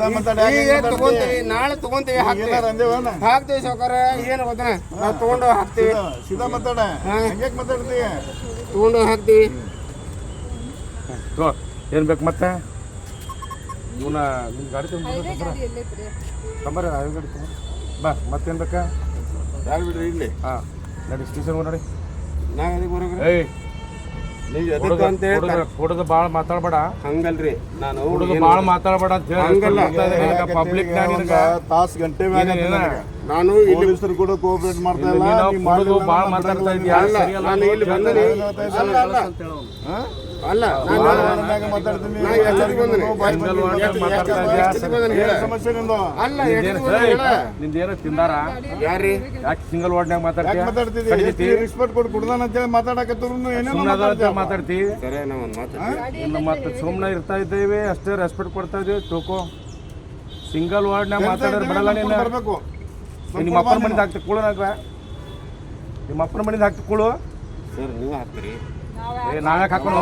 ತಗೊಂತೀವಿ? ನಾಳೆ ತಗೊಂತೀವಿ ಹಾಕ್ತೀವಿ. ಸಾವ್ಕಾರ ಏನು ಗೊತ್ತ ನಾವು ತಗೊಂಡು ಹಾಕ್ತೀವಿ. ಸೀದಾ ಮಾತಾಡ. ಹಂಗ್ಯಾಕ್ ಮಾತಾಡ್ತೀವಿ ತಗೊಂಡು ಹಾಕ್ತೀವಿ. ಏನು ಬೇಕು ಮತ್ತೆ? ಇವನ ನಿಮ್ಮ ಗಾಡಿ ತಂಬರ ಗಾಡಿ. ಬಾ ಮತ್ತೇನು ಬೇಕಾ? ಯಾರು ಬಿಡ್ರಿ ಇಲ್ಲಿ? ಹಾ ನಡಿ ಸ್ಟೇಷನ್ ನೋಡಿ. ನಾ ಅದಕ್ಕೆ ಬರೋಗ್ರಿ ಏಯ್ ನೀವು ಎದಕ್ಕೆ ಅಂತ ಹೇಳಿ ಹುಡುಗ ಭಾಳ ಮಾತಾಡಬೇಡ. ಹಂಗಲ್ರಿ. ನಾನು ಹುಡುಗ ಬಾಳ ಭಾಳ ಮಾತಾಡಬೇಡ ಅಂತ ಹಂಗಲ್ಲ. ಹೇಳಿ ಪಬ್ಲಿಕ್ ತಾಸ್ ಗಂಟೆ ನಾನು ಇಲ್ಲಿ ಪೊಲೀಸರು ಕೂಡ ಕೋಆಪರೇಟ್ ಮಾಡ್ತಾ ಇಲ್ಲ ಭಾಳ ಮಾತಾಡ್ತಾ. ಸರಿಯಲ್ಲ. ನಾನು ಇಲ್ಲಿ ಅಲ್ಲ ಅಲ್ಲ ಹಾ? ನಾನು ವಾರ ಮಾತಾಡ್ತೀನಿ. ನಾ ಎಷ್ಟೊತ್ತಿಗೆ ಬಂದನಿ? ಸಿಂಗಲ್ ವಾರ್ಡ್ ಎಷ್ಟು- ಮಾತಾಡ್ತಾ ಎಷ್ಟು- ಇದೀಯ? ಎಷ್ಟು ಬಂದನಿ ಹೇಳ. ಏನ್ ಸಮಸ್ಯೆ ನಿಂದು? ಅಲ್ಲ ಎಷ್ಟೊತ್ತಿಗೆ ಬಂದನಿ ತಿಂದಾರ? ಯಾರ್ರಿ? ಯಾಕೆ ಸಿಂಗಲ್ ವಾರ್ಡ್ನಾಗ ಮಾತಾಡ್ತಿದ್ದಿ ರೆಸ್ಪೆಕ್ಟ್ ಕೊಟ್ಟು ಕುಡ್ದಾನ ಅಂತೇಳಿ ಮಾತಾಡಕತ್ತರು ಏನೇನೋ ಸುಮ್ಮನೆ ಮಾತಾಡ್ತೀಯ? ಮಾತಾಡ್ತಿ. ಮತ್ತೆ ಸುಮ್ಮನೆ ಇರ್ತಾ ಇದ್ದೇವೆ ಅಷ್ಟೇ ರೆಸ್ಪೆಕ್ಟ್ ಕೊಡ್ತಾ ಇದೀವಿ ಟೋಕೋ ಸಿಂಗಲ್ ವಾರ್ಡ್ನಾಗ ಮಾತಾಡೋರು ಬಿಡಲ್ಲ ನೀನು. ಬರ್ಬೇಕು. ನಿಮ್ಮ ಅಪ್ಪನ ಮನೆಯಿಂದ ಹಾಕ್ತಿ ಕೂಳು ನಾಗ ನಿಮ್ಮ ಅಪ್ಪನ ಮನೆಯಿಂದ ಹಾಕ್ತಿ ಕೂಳು. ಸರ್ ನೀವು ಹಾಕ್ತೀರಿ. ಏ ನಾಳೆ ಹಾಕೋಣ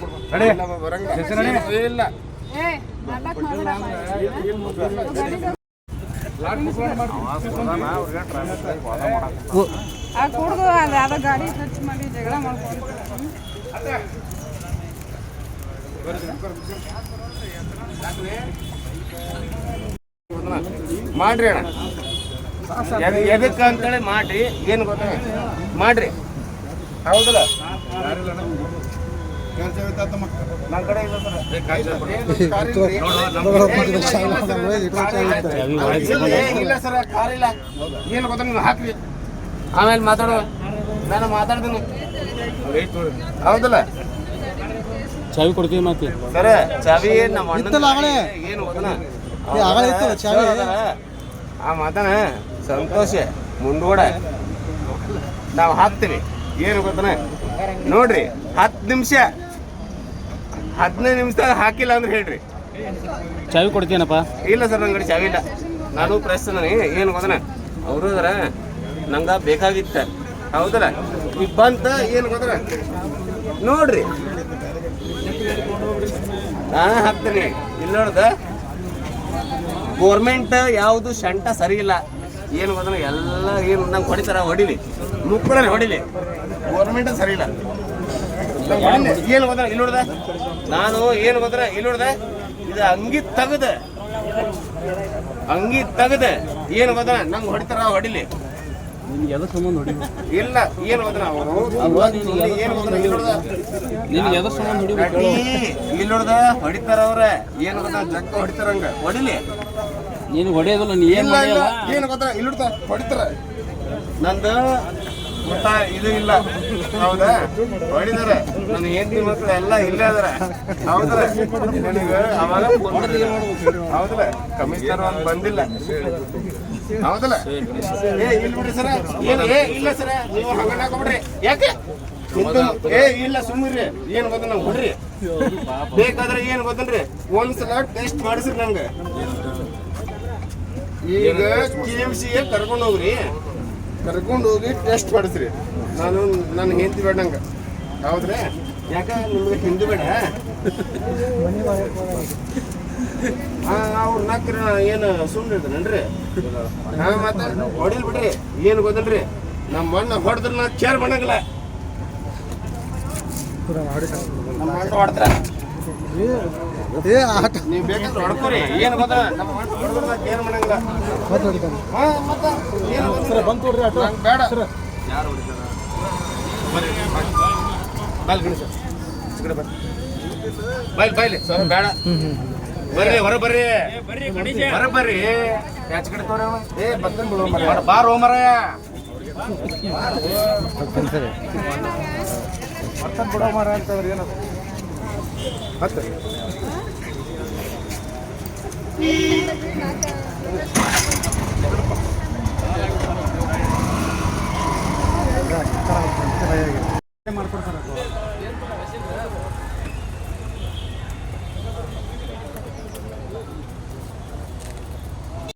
ಕೊಡ್ಬಾ. ನಡಿ ಇಲ್ಲ. ಬರಂಗ ಸ್ಟೇಷನ್ ನಡಿ. ಇಲ್ಲ ಆ ಕುಡ್ದು ಅದು ಯಾವ್ದೋ ಗಾಡಿ ಟಚ್ ಮಾಡಿ ಜಗಳ ಮಾಡ್ಕೊಂಡು ಮಾಡ್ರಿ ಅಣ್ಣ. ಎದ್- ಎದಕ್ಕೆ ಅಂತೇಳಿ ಮಾಡ್ರಿ. ಏನು ಗೊತ್ತ? ಮಾಡ್ರಿ. ಹೌದಲ್ಲ? ನನ್ನ ಕಡೆ ಇಲ್ಲ ಸರ್ ಇಲ್ಲ ಸರ್ ಕಾರ್ ಇಲ್ಲ ಏನು ಗೊತ್ತ ನೀವು ಹಾಕ್ರಿ ಆಮೇಲೆ ಮಾತಾಡುವ ನಾನು ಮಾತಾಡ್ತೀನಿ ಹೌದಲ್ಲ ಚಾವಿ ಕೊಡ್ತೀವಿ ಮತ್ತೆ ಸರ ಚಾವಿ ನಮ್ಮ ಏನು ಚಾವಿ ಆ ಮಾತನ ಸಂತೋಷ ಮುಂದೂಡ ನಾವು ಹಾಕ್ತೀವಿ ಏನು ಗೊತ್ತನ? ನೋಡ್ರಿ ಹತ್ತು ನಿಮಿಷ ಹದಿನೈದು ನಿಮಿಷದಾಗ ಹಾಕಿಲ್ಲ ಅಂದ್ರೆ ಹೇಳ್ರಿ. ಚಾವಿ ಕೊಡ್ತೀನಪ್ಪ. ಇಲ್ಲ ಸರ್ ನಂಗಡಿ ಚಾವಿ ಇಲ್ಲ. ನಾನು ಪ್ರೆಸ್ ನನಗೆ ಏನು ಗೊತ್ತನ? ಅವರು ಅದರ ನಂಗೆ ಬೇಕಾಗಿತ್ತ. ಹೌದಲ್ಲ? ಈಗ ಬಂತ ಏನು ಗೊತ್ತನ? ನೋಡ್ರಿ. ನಾ ಹಾಕ್ತೀನಿ ಇಲ್ಲ ನೋಡ್ದ ಗೋರ್ಮೆಂಟ್ ಯಾವುದು ಶಂಟ ಸರಿ ಇಲ್ಲ. ಏನು ಬದಲು ಎಲ್ಲ ಏನು ನಂಗೆ ಹೊಡಿತಾರ ಹೊಡಿಲಿ. ಮುಕ್ಕಳೇ ಹೊಡಿಲಿ. ಗೌರ್ಮೆಂಟ್ ಸರಿ ಇಲ್ಲ. ಏನು ಗೊತ್ತ ಇಲ್ಲಿ ನೋಡ್ದೆ? ನಾನು ಏನು ಬದ್ರ ಇಲ್ಲಿ ನೋಡ್ದ? ಇದು ಅಂಗಿ ತೆಗ್ದೆ. ಅಂಗಿ ತೆಗ್ದೆ. ಏನು ಬದ್ರ ನಂಗೆ ಹೊಡಿತಾರ ಹೊಡಿಲಿ. ಇಲ್ಲ ಏನು ಹೋದ್ರ ಅವರು? ಏನು ಇಲ್ಲಿ ನೋಡ್ದ? ಹೊಡಿತಾರ ಅವ್ರೆ. ಏನು ಹೋದ್ರ ಜಕ್ಕ ಹೊಡಿತಾರಂಗ ಹೊಡಿಲಿ. ನೀನು ಹೊಡೆಯೋದಿಲ್ಲ ನೀ ಏನು ಇಲ್ಲ ಏನು ಗೊತ್ತಾ? ಇಲ್ಲಿ ನೋಡ್ದ ಹೊಡಿತಾರ. ನಂದು ಮತ್ತ ಇದು ಇಲ್ಲ. ಹೌದಾ? ಹೊಡಿದಾರ ನನ್ನ ಹೆಂಡತಿ ಮಕ್ಕಳು ಎಲ್ಲ ಇಲ್ಲೇ ಅದಾರ ಹೌದ್ರ ನನಗೆ ಅವಾಗ ಹೌದಲ್ಲ ಕಮಿಷನರ್ ಒಂದು ಬಂದಿಲ್ಲ. ಹೌದಲ್ಲ ಏ ಇಲ್ಲಿ ಬಿಡಿ ಸರ. ಏನು ಏ ಇಲ್ಲ ಸರ. ನೀವು ಹಂಗ ಹಾಕೊಬಿಡ್ರಿ ಯಾಕೆ? ಏ ಇಲ್ಲ ಸುಮ್ಮಿರ್ರಿ ಏನ್ ಗೊತ್ತ? ನಾವು ಹೊಡ್ರಿ. ಬೇಕಾದ್ರೆ ಏನ್ ಗೊತ್ತನ್ರಿ? ಒಂದ್ಸಲ ಟೆಸ್ಟ್ ಮಾಡಿಸ್ರಿ ನಂಗೆ ಈಗ ಕೆ ಎಂ ಸಿಗೆ ಕರ್ಕೊಂಡು ಹೋಗ್ರಿ ಕರ್ಕೊಂಡು ಹೋಗಿ ಟೆಸ್ಟ್ ಮಾಡಿಸ್ರಿ. ನಾನು ನನ್ನ ಹೆಂಡತಿ ಬೇಡ ನಂಗೆ. ಹೌದ್ರಿ? ಯಾಕ ನಿಮ್ಗೆ ಹಿಂದಿ ಬೇಡ? ಅವ್ರು ನಕ್ರ ಏನು ಸುಮ್ಮನೆ ಇದ್ರಿ ನಾ ಮತ್ತೆ ಹೊಡಿಲ್ ಬಿಡ್ರಿ. ಏನು ಗೊತ್ತಲ್ರಿ? ನಮ್ಮ ಮಣ್ಣ ಹೊಡೆದ್ರ ನಾ ಚೇರ್ ಮಾಡಂಗಿಲ್ಲ ನಮ್ಮ ಮಣ್ಣ ಹೊಡ್ತಾರ ನೀವು ಬೇಕಾದ್ರೆ ಹೊಡ್ಕೊರಿ. ಏನು ಗೊತ್ತ? ನಮ್ಮ ಮಾಡಂಗಿಲ್ಲ. ಹಾ, ಮತ್ತೆ ಏನು. ನಂಗ್ ಬೇಡ. ಯಾರು ಹೊಡಿತಾರ? ಬರ್ರಿ ಬಾಯ್. ಗಣೇಶ. ಈ ಕಡೆ ಬರ್ರಿ. ಬಾಯ್ ಬಾಯ್ಲಿ ಸರ್ ಬೇಡ. ಬರ್ರಿ ಹೊರ ಬರ್ರಿ. ಹೊರ ಬರ್ರಿ. ಯಾಚ ಕಡೆ ತೋರಿ ಅವ. ಏ ಬರ್ತೇನೆ ಬಿಡು ಮರ ಬಾರ್ ಬರ್ತೇನೆ ಬಿಡೋ ಮರ ಏನದು? ಮಾಡ್ಕೊಡ್ತಾರೆ